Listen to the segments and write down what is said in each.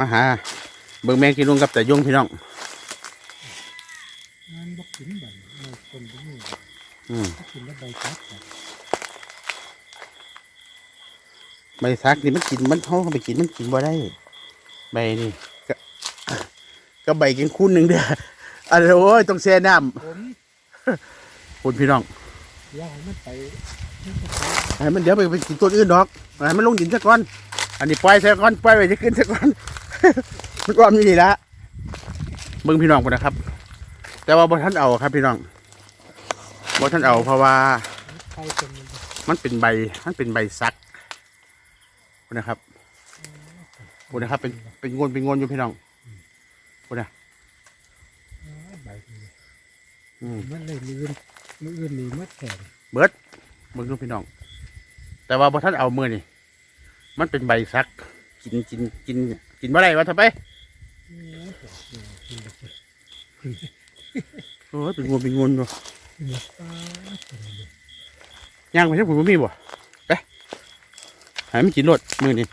มาหาเบิ่งแมงกินลุงกับแต่ยุงพี่น้องงานบ่กินแบบไม่คนบ่มีอืมถ้ากินแล้วใบซักแบบใบซักนี่มันกินมันท้องไปกินมันกินบ่ได้ ใบนี่ก็ก็ใบกินคู่หนึ่งเด้ออันนี้โอ้ยต้องแช่น้ผมำคุณพี่น้องอยากให้มันไปให้มันเดี๋ยวไปไปกินตัวอื่นดอกให้มันลงดินซะก่อนอันนี้ปล่อยซะก่อนปล่อยไว้จะขึ้นซะก่อน มันก็มีนี่ละเบิ่งพี่น้องพุ่นนะครับ แต่ว่าบ่ท่านเอาครับพี่น้องบ่ท่านเอาเพราะว่าใครเป็นมันมันเป็นใบ มันเป็นใบซักพุ่นนะครับพุ่นนะครับเป็นเป็นงวนเป็นงวนอยู่พี่น้องพุ่นนะอ๋อใบนี่อืมมันเลยมืออื่นมืออื่นนี่มัดแข็งเบิดเบิ่งดูพี่น้อง แต่ว่าบ่ท่านเอามือนี่มันเป็นใบซัก กินกินกิน กินบ่ได้วะทำไปโอ้โหกินไปสิโอ้ยเป็นงวนเป็นงวนอยู่กินไปอ่าเป็นไงย่างไปที่ผมมีบ่ไปหายไม่กินรถมือนี่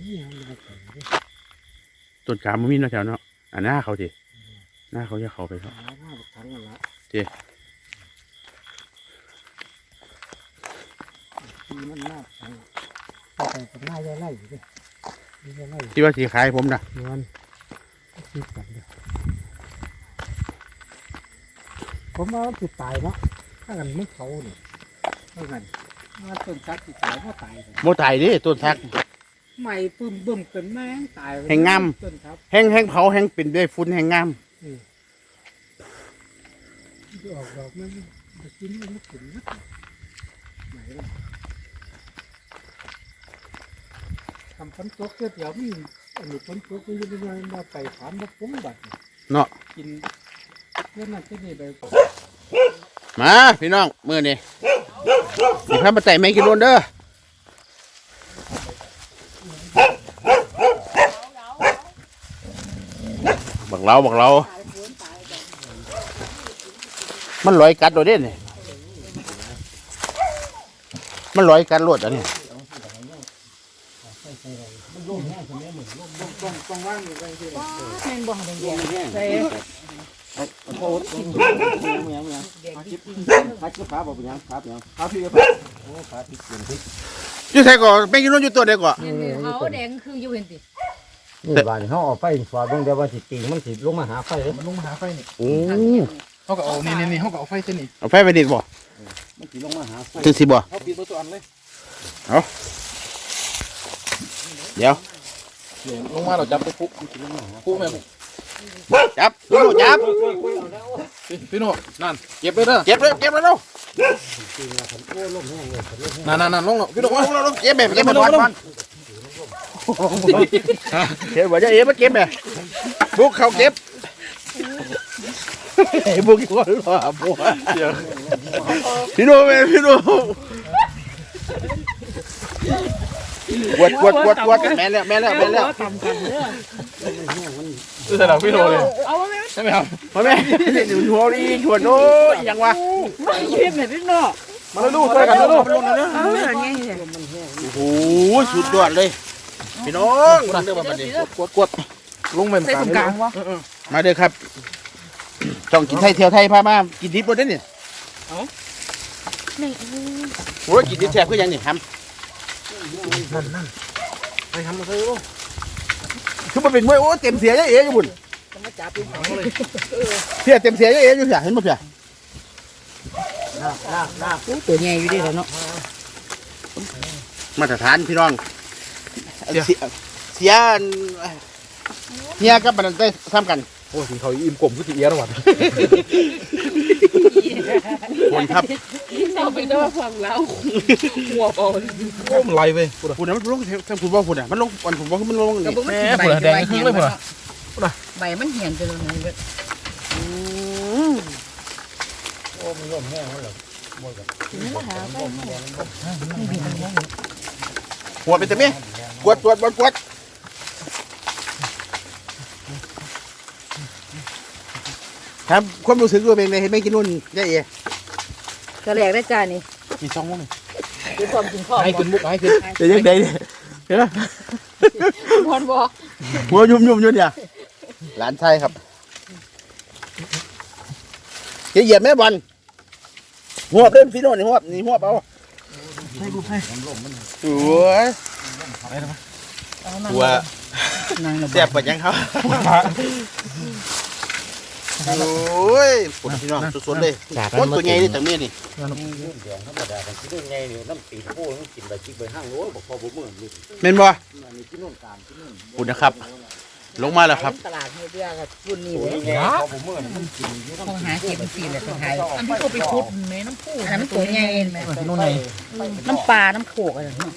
นี่ยังไม่แข็งเลยต้นกามมันมีเนาะแถวเนาะอ่าหน้าเขาดิหน้าเขาจะเขาไปครับหาหน้าบักถังกันละเจ๊ทีมันหน้าถัง ไปกับหน้ายายไล่อยู่ดิยายไล่ที่ว่าสีขายผมนะนวลคิดกันเด้อผมว่ามันสิตายเนาะถ้ากันไม่เขาเนี่ยเท่ากันว่าต้นซักสิตายก็ตายเลยโมตายดิต้นทัก ใหม่ปึ้มบึ้มเกินแม่งตายไปแห่งงาม ต้นครับแห้งแห้งเผาแห้งเป็นด้วยฝุ่นแห้งงามที่ออกดอกมันจะกินมันไม่กินนะไหนล่ะทำฝนตกเดี๋ยวมีอันนี้ฝนตกมันจะยังมาไปถามมาปุ้งบัดนี่เนาะกินเพื่อนนั่นที่นี่ไปมาพี่น้องมือนี่สิพามาแต่แมงกินรนเด้อบักเราบักเรา มันลอยกัดโดดเด่นนี่มันลอยกัดรวดอันนี้ แม่นบ่แดงๆใส่อยู่ใส่ก่อนแมงกินรนอยู่ตัวเดียวก่อนนี่ๆเอาแดงคืออยู่เห็นตินี่บ้านเขาเอาไฟสอดเบิ่งเดี๋ยวว่าสิติงมันสิลงมาหาไฟเลยมันลงมาหาไฟนี่โอ้เขาก็เอานี่นี่นี่เขาก็เอาไฟเส้นนี่เอาไฟไปดิดบ่มันสิลงมาหาไฟถึงสิบ่เขาปิดประตูอันเลยเดี๋ยว ลงมาเราจับไปปุ๊บปุ๊บแม่จับพี่โน่จับพี่โน่นั่นเก็บไปเด้อเก็บเลยเก็บเลยเร็วนั่นนั่นนั่นลงแล้วพี่โน่ลงลงลงเก็บแบบเก็บแบบก่อนก่อนเก็บไว้จะเอ๋มาเก็บแบบบุกเขาเก็บไอ้บุกคนหล่อบัวพี่โน่แม่พี่โน่ วดกวดกวดกวดแม่แล้วแม่แล้วแม่แล้วใช่หรอพี่โน่เลยเอาไว้ใช่ไหมครับมาแม่หนุนหัวดีชวนโอ้ยยังวะเฮ็ดแบบนี้เนาะมาเลยลูกช่วยกันนะลูกเอาอย่างงี้โอ้โหสุดยอดเลยพี่น้องเรื่องมันดีกดกดลงไปใส่ตรงกลางวะมาเด้อครับช่องกินไทยเที่ยวไทยพามากินดิบหมดเด้อเนี่ยนี่โอ้ยกินดิบแซ่บคือห ยังนี่ทไปทำมาเลยลูกำคือมันเป็นมวยโอ้เต็มเสียยะเอ๋อยู่บุญจะมาจับเป็นของเสียเต็มเสียยะเอ๋อยู่เสียเห็นบ่เสียตัวใหญ่อยู่ดิแล้วเนาะมาตรฐานพี่น้องเสียเสียอันเฮียกับบันนั้นได้ทำกันโอ้ยเขาอิ่มกลมคือตีเอี้ยนะวัด คนครับเอาไปเด้อฟังแล้วหัวบอลโอ้มันไหลไปคุณน่ะมันลงทางคุณบ่คุณน่ะมันลงก่อนผมบ่คือมันลงกระนี่บุกมันสิใบใบเหี่ยนใบมันเหี่ยนไปแล้วนี่เบิดหัวไปแต่แม่กวดกวดกวดกวด ครับความรู้สึกตัวเป็นไงเห็นไหมกินนู่นยะเอ๋ก็แรกได้จ้านี่กี่ช่องวะนี่คือความกินข้าวไอ้ขึ้นมุกไอ้ขึ้นเดี๋ยวยังไงเนี่ยเห็นไหมบอลบอหัวยุ่มยุ่มๆอยู่เนี่ยหลานชายครับจะเหยียบแม่บอลหัวบเล่นพี่โน่นนี่หัวบนี่หัวบเอาโอ้ยหัวนั่งระแซ่บกว่ายังเขา โอ้ยปวดพี่น้องสุดๆเลยคนตัวใหญ่นี่จังนี้นี่เดี๋ยวธรรมดากันกินไงนี่น้ำตีนโค้งกินใบจิกใบห้างโอ้ยบอกพอบ่มื้อนี่เม่นบ่อันนี้กินโน่นกามกินโน่นคุณนะครับ ลงมาแล้วครับ ตลาดให้เดือกับรุ่นนี้โอ้เลยยไงพอบ่มื้อนี่มันกินอยู่ต้องหาเก็บสีเลยคนไทยอันที่เขาไปขุดแม่น้ำพุอันนั้นมันตัวใหญ่แม่นู่นไงน้ำปลา น้ำโขกอะไรเนาะ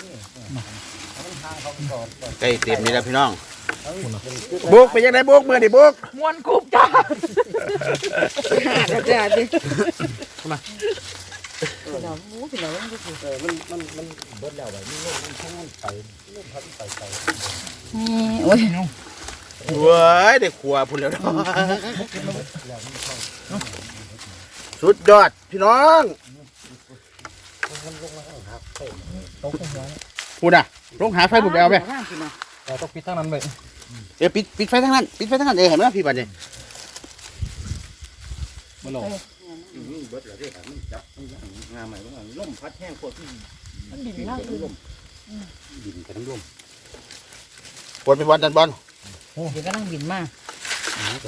ใกล้เต็มนี่แล้วพี่น้อง บุกไปยังไงบุกมือดิบุกมวนกรุบจ้าจ้าดิมาเราโอ้พี่เราต้องดูเออมันมันมันเบิดแล้วไว้นี่โลกมันทั้งนั้นไปเรื่องพัดไปไปโอ้ยเว้ยได้ขัวพุ่นแล้วเนาะสุดยอดพี่น้องพูดอะลงหาไฟบุกไปเอาไป เราต้องปิดทั้งนั้นไปเดี๋ยวปิดปิดไฟทั้งนั้นปิดไฟทั้งนั้นเองเห็นไหมพี่บันเนี่ยมาลงนี่เบิดแล้วเด้มันจับมันย่างงาใหม่ลงมาลมพัดแห้งโคตรที่มันดินล่างคือลมดินกับน้ำลมปวดไปบอลดันบอลเดี๋ยวก็นั่งบินมา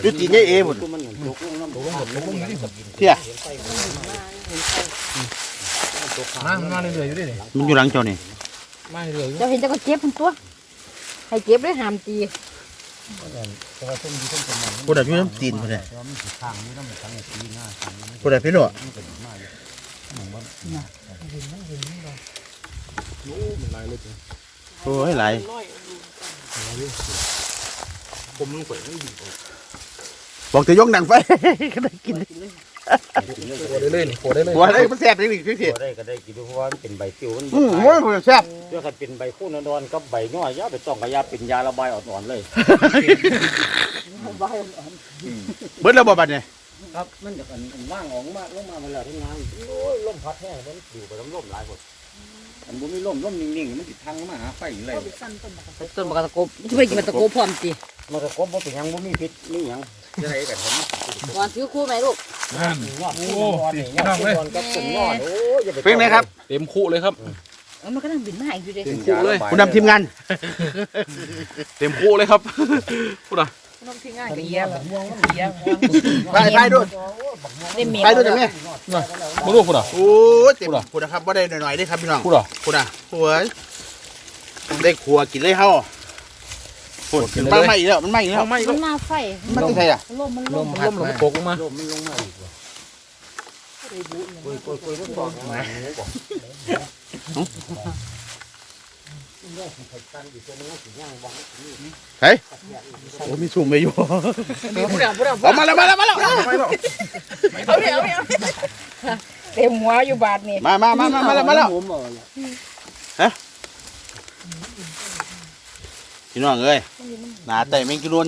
ยุติเนี่ยเอ๋บุญมันตกลงน้ำตกลงน้ำลงนี่สับดินเที่ยมามาเรื่อยๆอยู่ดิมันอยู่หลังเจ้านี่มาเรื่อยๆอยู่เจ้าเห็นเจ้าก็เจ็บทั้งตัว ให้เจ็บด้วยหามตีแต่ว่าต้นที่ต้นประมาณพูดแบบนี้น้ำตีนพูดเลยว่ามันสิข้างนี้ต้องตั้งปีหน้าข้างนี้พูดแบบพี่หนุ่มันก็ดีมากเลยหนังว่าโอ้ยไหลายผมมึงเปิดให้ดีบอกจะยกหนังไฟก็ได้กิน โคได้เลยนี่โคได้เลยหัวอะไรมันแซ่บจริงๆพี่ตัวได้ก็ได้กินเพราะว่ามันเป็นใบติวมันอืมโอ้ยมันแซ่บเรื่อกันเป็นใบคู่นอนกับใบง่อยยาไปต้องกับยาเป็นยาระบายอ่อนๆเลยเบิดแล้วบ่บัดเนี่ยครับมันจะกันว่างออกมาลงมาเวลาทำงานโอ้ยลมพัดแห้งมันอยู่ไปน้ำลมหลายคนอันบุมีลมลมนิ่งๆมันติดทางมาหาไฟเลยต้นบักตะกบไม่ใช่ไปกินบักตะกบพร้อมตีมันก็กบมันเป็นยังบุมีพิษนี่ยังจะได้กันผมก่อนถือคู่ไหมลูก นั่นยอดโอ้ยยอดนอนกับต้นยอดโอ้ยอย่าไปเป็นไงครับ เต็มคู่เลยครับ เออมันก็นั่งบินมาอีกอยู่เด้เต็มคู่เลยคุณนำทีมงาน เต็มคู่เลยครับพูดอะน้องที่ง่ายกับเยี่ยมเยี่ยมไปไปด้วยได้เมียไปด้วยจังแม่มาดูพูดอะโอ้ยเต็มพูดนะครับว่าได้หน่อยๆได้ครับพี่น้องพูดอะพูดอะโอ้ยได้ขัวกินเลยเฮา พูดมันไหม้อีกแล้วมันไหม้อีกแล้วไม่มันหน้าไฟมันจะใช่อะลมมันลลมมลมลมตกลงมา ลมมันลงมาอีกว่ะคุยคุยคุยมันบอกมาหนูบอกกันอยู่ตัวนึงสิย่างบอกเฮ้ยโอ้มีซุ่มไปอยู่พูดอะพูดอะเอามาแล้วมาแล้วมาแล้วเอาเดี๋ยวเอาเต็มหัวอยู่บาทนี่มามามามามาแล้วมาแล้ว พี่น้องเอ้ยหนาแต่แมงกิรุน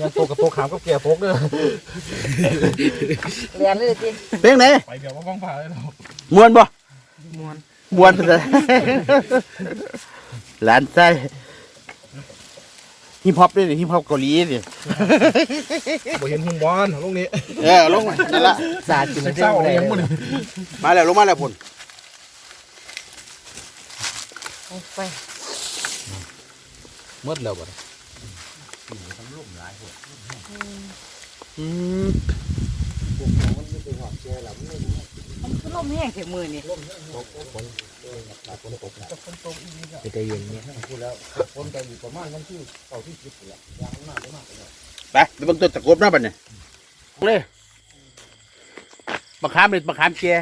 ยังตกกับตกขามกับเกียร์ตกเด้อเรียนเลยจีเพลงไหนไปเดี๋ยวว่าบ้องผ่าเลยเรามวนบ่มวนมวนเลยหลานไส้ฮิปฮอปด้วยนี่ฮิปฮอปเกาหลีนี่บ่เห็นหุ่นบอลลงนี้เออลงมานั่นละสาดกินเศร้าเอายังมึงมาแล้วลงมาแล้วพุ่นไป มืดแล้วบ่อืมพวกมันคือลมแห้งเข็มมือนี่ลมฝนฝนตกนะฝนตกอีกนิดจะใจเย็นเนี่ยพูดแล้วคนไปอยู่ประมาณวันที่เก่าที่สิบเลยยางมากมากเลยไปไปเบิ่งต้นตะกบหน้าบัดเนี่ยเลยมะขามเลยมะขามเจีย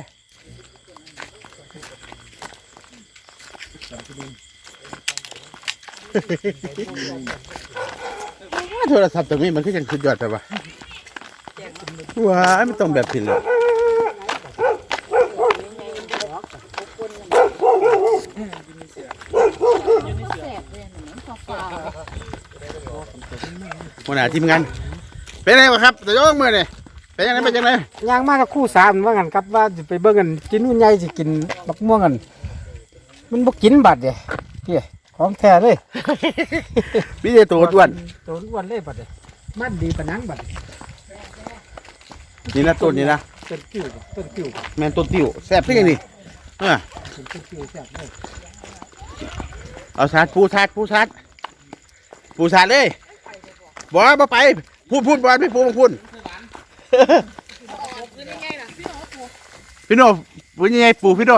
โทรศัพท์ตรงนี้มันก็ยังสุดยอดแต่ว่าว้ายไม่ต้องแบบผิดเลยหัวหน้าทีมงานเป็นไงบ้างครับแต่ยกมือเนี่ยเป็นยังไงเป็นยังไงย่างมากกับคู่สามว่างันครับว่าจะไปเบิ่งกันกินนู่นใหญ่สิกินบักม่วงกันมันบ่กินบัดเด้พี่ ของแท้เลยพี่เจตัวอ้วนตัวอ้วนเลยบัดเด้มันดีปานนังบัดนี่นะต้นนี่นะต้นกิ้วบ่ต้นกิ้วบ่แมนต้นติ้วแซ่บเพิ่งนี่เออเป็นต้นกิ้วแซ่บเลยเอาสาดปูสาดปูสาดปูสาดเลยบอกว่าบ่ไปพูดพูดบอลไม่พูดมาพูดพี่โน่ปูยังไงปูพี่โน่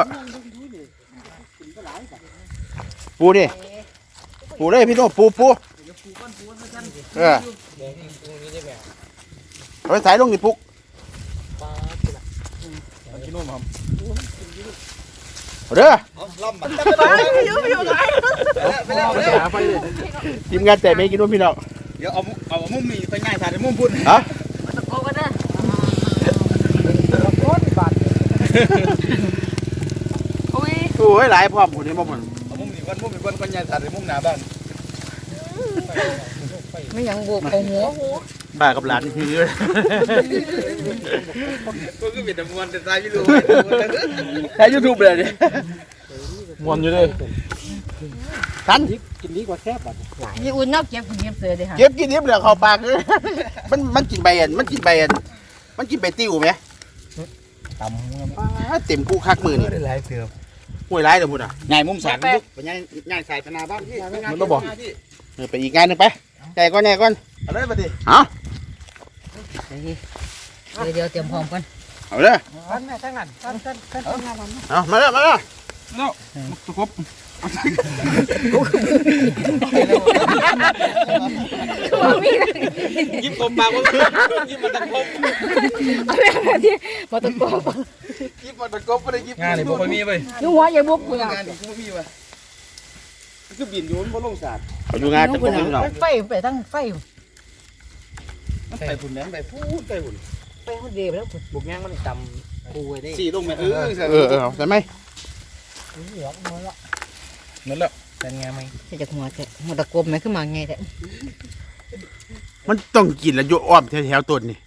ปูดิ ปูเลยพี่โน่ปูปูเออเอาไปสายลงนี่ปุกเอาเด้อทีมงานแต่ไม่กินนมพี่น้องเดี๋ยวเอาเอามุมนี้ไปง่ายสาดมุมพุ่นฮะโอ้ก็ได้โอ้ยบาดโอ้ยโอ้ยหลายพร้อมคนนี้บ่หมดเอามุมนี้ ก่อนมุมนี้ก่อนก่อนง่ายสาดมุมหน้าบ้านไม่ยังบวกเอาหัวบ้ากับหลานคือก็คือเป็นตะมวนแต่ตายไม่รู้ใช้ยูทูบเลยดิมวนอยู่เลยทันกินดีกว่าแซ่บบัดหลายยี่อุ่นนอกเก็บคุณเก็บเสือดิค่ะเก็บกินนิบเลยเข้าปากเลยมันมันกินใบอันมันกินใบอันมันกินใบติ้วไหมตำป้าเต็มคู่คักมือนี่ได้หลายเกือบ ห่วยร้ายเดี๋ยวพูดอะง่ายมุมสาดมุกไปง่ายง่ายสายตนาบ้านพี่มันต้องบอกเออไปอีกงานหนึงไปใจก่อนแน่ก่อนเอาเลยบัดนี้เอาเดี๋ยวเดี๋ยวเตรียมพร้อมกันเอาเลยท่านแม่ทั้งนั้นท่านท่านท่านท่านงานนั้นเอามาเลยมาเล ยแล้วตุกบยิ้มกลมปากว่ายิ้มมันตะกบเอาแม่มาที่มาตะโกนยิ้มมันตะกบไม่ได้ยิ้มงานนี่บ่ค่อยมีเว้ยนุ่งหัวอย่าบุกกูนะงานนี่บ่มีว่ะคือบินอยู่มันบ่ลงสาดเอาอยู่งานจะพงพี่น้องไฟไปตั้งไฟไปพุ่นนั้นไปพูดไปพุ่นไฟเขาเดียวแล้วบุกย่างมันต่ำปูไว้ได้สี่ลงแม่เออเออเออใช่ไหมเหลืองมันละ นั่นแหละเป็นไงไหมจะจากหัวจะหัวตะกบไหมขึ้นมาไงแต่มันต้องกินแล้วโยอ้อมแถวๆต้นนี่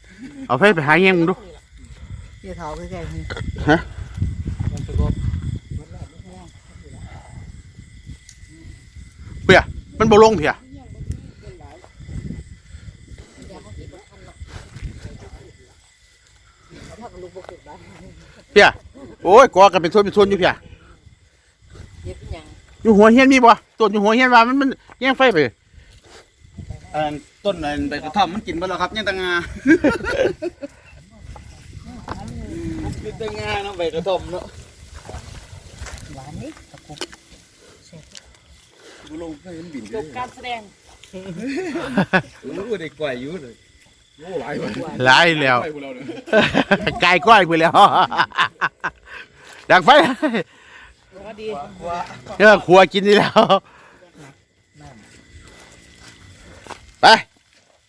เอาไปไปหาแง่งมึงดูเดี๋ยวเท้าใกล้ๆนี่มันตะกบเปียมันบ่ลงเพียเพียโอ้ยกอกันเป็นส่วนเป็นส่วนอยู่เพียเย็บยัง อยู่หัวเฮียนมีบ่ต้นอยู่หัวเฮียนว่ามันมันแย่งไฟไปอันต้นอันใบกระท่อมมันกินบ่แล้วครับยังตะงากินตะงาเนาะใบกระท่อมเนาะหวานนี่ตะกบบ่ลงให้มันบินจบการแสดงรู้ได้ก่อยอยู่เลยโอ้หลายวันหลายแล้วไปพวกเราเนี่ยกายก้อยไปแล้วดังไฟ ก็ดีเออครัวกินนี่แล้วไป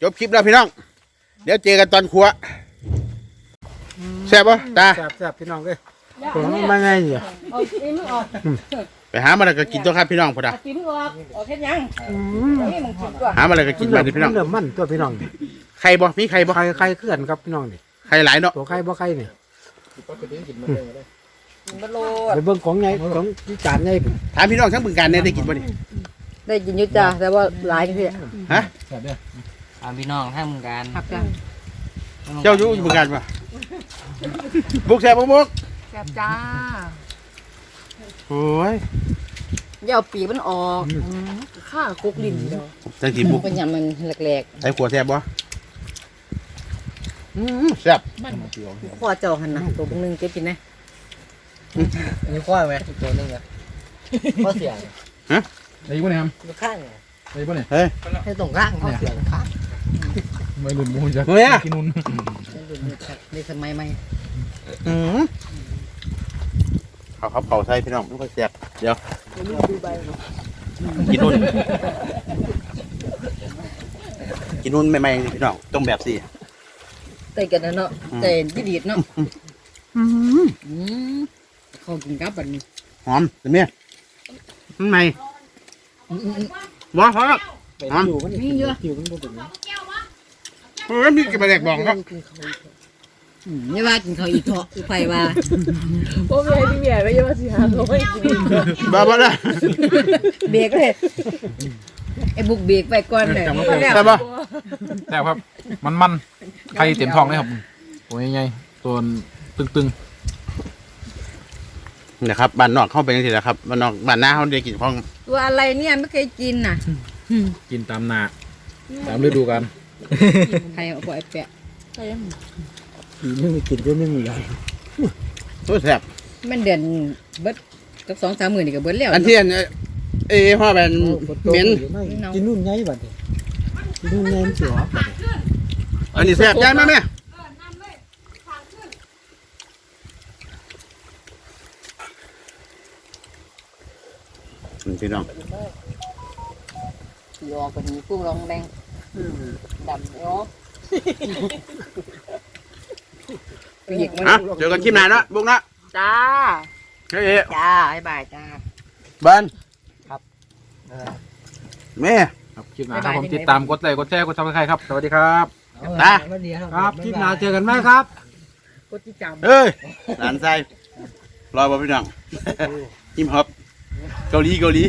จบคลิปแล้วพี่น้อง เดี๋ยวเจอกันตอนครัวแซ่บปะตาแซ่บแซ่บพี่น้องเอ้ยผมมาไงเนี่ยเอาตีมึงออกไปหามาแล้วก็กินตัวครับพี่น้องพอดาเอาตีมึงออกออกแค่ยังอืมนี่มึงกินก่อนหามาแล้วก็กินแบบนี้พี่น้องเริ่มมันตัวพี่น้องดิใครบ่มีใครบ่ใครใครเคลื่อนครับพี่น้องดิใครหลายเนาะตัวใครบ่ใครนี่ กินมาโลดไปเบิ่งของไงของที่จานไงถามพี่น้องทั้งบึงการเนี่ยได้กินบ่นี่ได้กินยุจ้าแต่ว่าหลายที่ฮะตามพี่น้องให้มึงกันหักกันเจ้าอยู่บึงการปะบุกแซ่บบุกบุกแซ่บจ้าโอ้ยอย่าเอาปีกมันออกข้าคุกลิ้นเดียวจังสิบุกเป็นอย่างมันแหลกใส่ขวดแซ่บบ่อืมแซ่บๆข้อเจ้าหันนะตัวนึงเก็บกินนะ อันนี้ข้อไหมตัวนึงอะข้อเสียงไอ้พวกนี้ครับอยู่ข้างไอ้พวกนี้เฮ้ยให้ตรงข้างข้อเสียงข้างไม่หลุดมูจะเฮ้ยอะกินนุ่นในสมัยใหม่อืมเขาเขาเผาใส่พี่น้องมันก็แซ่บเดี๋ยวกินนุ่นกินนุ่นใหม่ๆพี่น้องต้องแบบสี่ใส่กันนะเนาะใส่ดีดเนาะอืม เขากินกับแบบนี้หอมเห็นไหมข้างในว้าหอมไปอยู่มันนี่อยู่มันบ่เป็นเฮ้ยมีกระแดกบองครับกินเขาอืมไม่ว่ากินข้าวอีเถาะคือไฟว่าพวกแม่ที่แม่ไม่ยอมสิหาเขาไม่กินอีกเลยบ้าบ้าละเบรกเลยไอ้บุกเบรกไปก่อนเลยแต่บ่แซ่บครับ มันมันไข่เต็มท้องเลยครับตัวใหญ่ๆตัวตึง นะครับบ้านนอกเข้าไปยังไงล่ะครับบ้านนอกบ้านหน้าเขาได้กินของตัวอะไรเนี่ยไม่เคยกินน่ะๆกินตามนาตามฤดูกาลใครเอาปล่อยแปะปีนึงกินได้นึงเลยตัวแซ่บมันเดือนเบิดกับสองสามหมื่นนี่ก็เบิดแล้วอันที่อันเอ้พ่อเป็นเหม็นกินนู่นไงบัดนี้กินนู่นไงมันเสียวบัดนี้อันนี้แซ่บใจมากแม่ พี่น้องยอกันพุ่งรองแดงดำเนาะหยิกมันอะเจอกันคลิปหน้าเนาะบุ้งเนาะจ้าเฮ้ยจ้าบ๊ายบายจ้าเบิ้ลเออแม่ครับคลิปหน้าครับผมติดตามกดไลค์กดแชร์กดซับสไครต์ครับ สวัสดีครับตาวันนี้ครับครับคลิปหน้าเจอกันไหมครับกดติดตามเอ้ยหลานไส้รอบ่พี่น้องฮิมฮอป เกาหลีเกาหลี